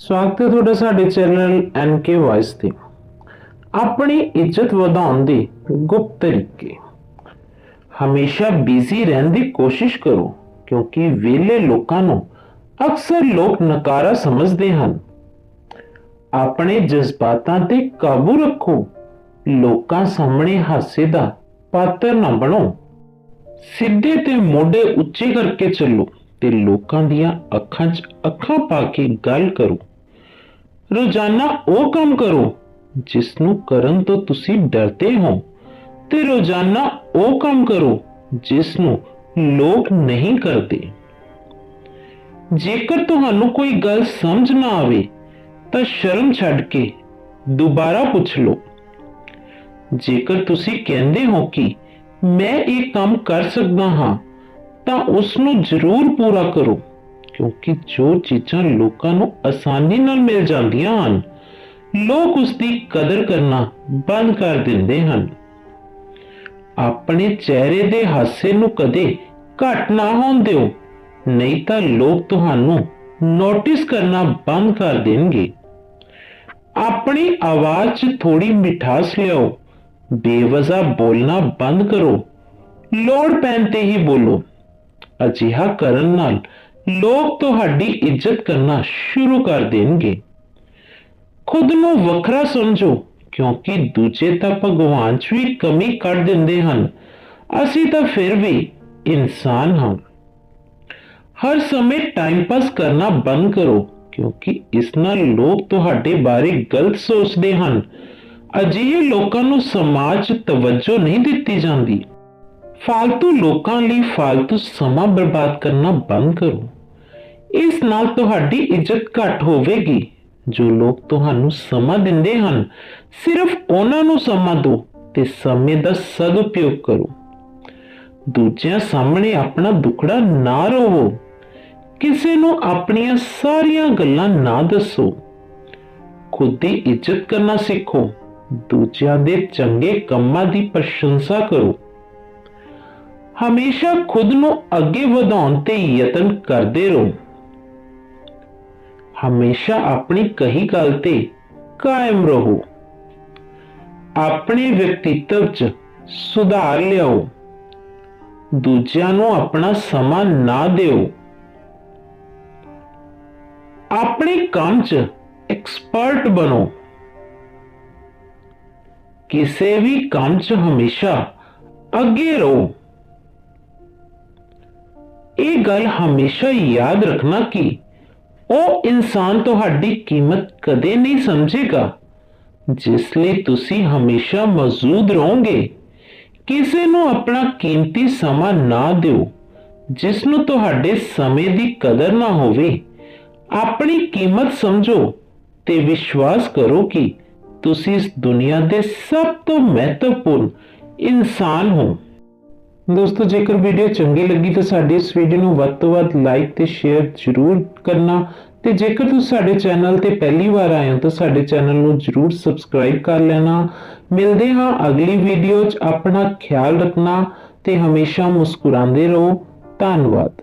ਸਵਾਗਤ ਹੈ ਤੁਹਾਡਾ ਸਾਡੇ ਚੈਨਲ ਐਨਕੇ ਵਾਇਸ ਤੇ। ਆਪਣੀ ਇੱਜ਼ਤ ਵਧਾਉਣ ਦੇ ਗੁਪਤ ਤਰੀਕੇ। ਹਮੇਸ਼ਾ ਬਿਜ਼ੀ ਰਹਿਣ ਦੀ ਕੋਸ਼ਿਸ਼ ਕਰੋ, ਕਿਉਂਕਿ ਵਿਹਲੇ ਲੋਕਾਂ ਨੂੰ ਅਕਸਰ ਲੋਕ ਨਕਾਰਾ ਸਮਝਦੇ ਹਨ। ਆਪਣੇ ਜਜ਼ਬਾਤਾਂ ਤੇ ਕਾਬੂ ਰੱਖੋ। ਲੋਕਾਂ ਸਾਹਮਣੇ ਹਾਸੇ ਦਾ ਪਾਤਰ ਨਾ ਬਣੋ। ਸਿੱਧੇ ਤੇ ਮੋਢੇ ਉੱਚੇ ਕਰਕੇ ਚੱਲੋ ਤੇ ਲੋਕਾਂ ਦੀਆਂ ਅੱਖਾਂ 'ਚ ਅੱਖਾਂ ਪਾ ਕੇ ਗੱਲ ਕਰੋ। ਰੋਜ਼ਾਨਾ ਉਹ ਕੰਮ ਕਰੋ ਜਿਸ ਨੂੰ ਕਰਨ ਤੋਂ ਤੁਸੀਂ ਡਰਦੇ ਹੋ ਤੇ ਰੋਜ਼ਾਨਾ ਉਹ ਕੰਮ ਕਰੋ ਜਿਸ ਨੂੰ ਲੋਕ ਨਹੀਂ ਕਰਦੇ। ਜੇਕਰ ਤੁਹਾਨੂੰ ਕੋਈ ਗੱਲ ਸਮਝ ਨਾ ਆਵੇ, ਤਾਂ ਸ਼ਰਮ ਛੱਡ ਕੇ ਦੁਬਾਰਾ ਪੁੱਛ ਲਓ। ਜੇਕਰ ਤੁਸੀਂ ਕਹਿੰਦੇ ਹੋ ਕਿ ਮੈਂ ਇਹ ਕੰਮ ਕਰ ਸਕਦਾ ਹਾਂ, ਤਾਂ ਉਸ ਨੂੰ ਜ਼ਰੂਰ ਪੂਰਾ ਕਰੋ। ਕਿਉਂਕਿ ਜੋ ਚੀਜ਼ਾਂ ਲੋਕਾਂ ਨੂੰ ਆਸਾਨੀ ਨਾਲ ਮਿਲ ਜਾਂਦੀਆਂ ਹਨ, ਲੋਕ ਉਸ ਦੀ ਕਦਰ ਕਰਨਾ ਬੰਦ ਕਰ ਦਿੰਦੇ ਹਨ। ਆਪਣੇ ਚਿਹਰੇ ਦੇ ਹਾਸੇ ਨੂੰ ਕਦੇ ਘੱਟ ਨਾ ਹੋਣ ਦਿਓ, ਨਹੀਂ ਤਾਂ ਲੋਕ ਤੁਹਾਨੂੰ ਨੋਟਿਸ ਕਰਨਾ ਬੰਦ ਕਰ ਦੇਣਗੇ। ਆਪਣੀ ਆਵਾਜ਼ 'ਚ ਥੋੜੀ ਮਿਠਾਸ ਲਿਆਓ ਬੇਵਜ਼ਾ ਬੋਲਣਾ ਬੰਦ ਕਰੋ, ਲੋੜ ਪੈਣ ਤੇ ਹੀ ਬੋਲੋ। ਅਜਿਹਾ ਕਰਨ ਨਾਲ ਲੋਕ ਤੁਹਾਡੀ ਇੱਜ਼ਤ ਕਰਨਾ ਸ਼ੁਰੂ ਕਰ ਦੇਣਗੇ। ਖੁਦ ਨੂੰ ਵੱਖਰਾ ਸਮਝੋ, ਕਿਉਂਕਿ ਦੂਜੇ ਤਾਂ ਭਗਵਾਨ 'ਚ ਵੀ ਕਮੀ ਕੱਢ ਦਿੰਦੇ ਹਨ। ਅਸੀਂ ਤਾਂ ਫਿਰ ਵੀ ਇਨਸਾਨ ਹਾਂ। ਹਰ ਸਮੇਂ ਟਾਈਮ ਪਾਸ ਕਰਨਾ ਬੰਦ ਕਰੋ, ਕਿਉਂਕਿ ਇਸ ਨਾਲ ਲੋਕ ਤੁਹਾਡੇ ਬਾਰੇ ਗਲਤ ਸੋਚਦੇ ਹਨ। ਅਜਿਹੇ ਲੋਕਾਂ ਨੂੰ ਸਮਾਜ 'ਚ ਤਵੱਜੋ ਨਹੀਂ ਦਿੱਤੀ ਜਾਂਦੀ। ਫालतू ਲੋਕਾਂ ਲਈ ਫालतू ਸਮਾਂ ਬਰਬਾਦ ਕਰਨਾ ਬੰਦ ਕਰੋ। ਇਸ ਨਾਲ ਤੁਹਾਡੀ ਇੱਜ਼ਤ ਘੱਟ ਹੋਵੇਗੀ। ਜੋ ਲੋਕ ਤੁਹਾਨੂੰ ਸਮਾਂ ਦਿੰਦੇ ਹਨ, ਸਿਰਫ ਉਹਨਾਂ ਨੂੰ ਸਮਾਂ ਦਿਓ ਤੇ ਸਮੇਂ ਦਾ ਸਦਉਪਯੋਗ ਕਰੋ। ਦੂਜਿਆਂ ਸਾਹਮਣੇ ਆਪਣਾ ਦੁਖੜਾ ਨਾ ਰੋਵੋ। ਕਿਸੇ ਨੂੰ ਆਪਣੀਆਂ ਸਾਰੀਆਂ ਗੱਲਾਂ ਨਾ ਦੱਸੋ। ਖੁਦ ਦੀ ਇੱਜ਼ਤ ਕਰਨਾ ਸਿੱਖੋ। ਦੂਜਿਆਂ ਦੇ ਚੰਗੇ ਕੰਮਾਂ ਦੀ ਪ੍ਰਸ਼ੰਸਾ ਕਰੋ। ਹਮੇਸ਼ਾ ਖੁਦ ਨੂੰ ਅੱਗੇ ਵਧਾਉਣ ਤੇ ਯਤਨ ਕਰਦੇ ਰਹੋ। ਹਮੇਸ਼ਾ ਆਪਣੀ ਕਹੀ ਗੱਲ ਤੇ ਕਾਇਮ ਰਹੋ। ਆਪਣੇ ਵਿਅਕਤੀਤਵ 'ਚ ਸੁਧਾਰ ਲਿਆਓ। ਦੂਜਿਆਂ ਨੂੰ ਆਪਣਾ ਸਮਾਂ ਨਾ ਦਿਓ। ਆਪਣੇ ਕੰਮ 'ਚ ਐਕਸਪਰਟ ਬਣੋ। ਕਿਸੇ ਵੀ ਕੰਮ 'ਚ ਹਮੇਸ਼ਾ ਅੱਗੇ ਰਹੋ। ਇਹ ਗੱਲ ਹਮੇਸ਼ਾ ਯਾਦ ਰੱਖਣਾ ਕਿ ਉਹ ਇਨਸਾਨ ਤੁਹਾਡੀ ਕੀਮਤ ਕਦੇ ਨਹੀਂ ਸਮਝੇਗਾ। ਜਿਸ ਲਈ ਤੁਸੀਂ ਹਮੇਸ਼ਾ ਮੌਜੂਦ ਰਹੋਗੇ। ਕਿਸੇ ਨੂੰ ਆਪਣਾ ਕੀਮਤੀ ਸਮਾਂ ਨਾ ਦਿਓ, ਜਿਸ ਨੂੰ ਤੁਹਾਡੇ ਸਮੇਂ ਦੀ ਕਦਰ ਨਾ ਹੋਵੇ। ਆਪਣੀ ਕੀਮਤ ਸਮਝੋ ਤੇ ਵਿਸ਼ਵਾਸ ਕਰੋ ਕਿ ਤੁਸੀਂ ਇਸ ਦੁਨੀਆ ਦੇ ਸਭ ਤੋਂ ਮਹੱਤਵਪੂਰਨ ਇਨਸਾਨ ਹੋ। ਦੋਸਤੋ, ਜੇਕਰ ਵੀਡੀਓ ਚੰਗੀ ਲੱਗੀ ਤਾਂ ਸਾਡੀ ਇਸ ਵੀਡੀਓ ਨੂੰ ਵੱਧ ਤੋਂ ਵੱਧ ਲਾਈਕ ਤੇ ਸ਼ੇਅਰ ਜ਼ਰੂਰ ਕਰਨਾ ਤੇ ਜੇਕਰ ਤੁਸੀਂ ਸਾਡੇ ਚੈਨਲ ਤੇ ਪਹਿਲੀ ਵਾਰ ਆਏ ਹੋ ਤਾਂ ਸਾਡੇ ਚੈਨਲ ਨੂੰ ਜ਼ਰੂਰ ਸਬਸਕ੍ਰਾਈਬ ਕਰ ਲੈਣਾ। ਮਿਲਦੇ ਹਾਂ ਅਗਲੀ ਵੀਡੀਓ 'ਚ, ਆਪਣਾ ਖਿਆਲ ਰੱਖਣਾ ਤੇ ਹਮੇਸ਼ਾ ਮੁਸਕਰਾਉਂਦੇ ਰਹੋ। ਧੰਨਵਾਦ।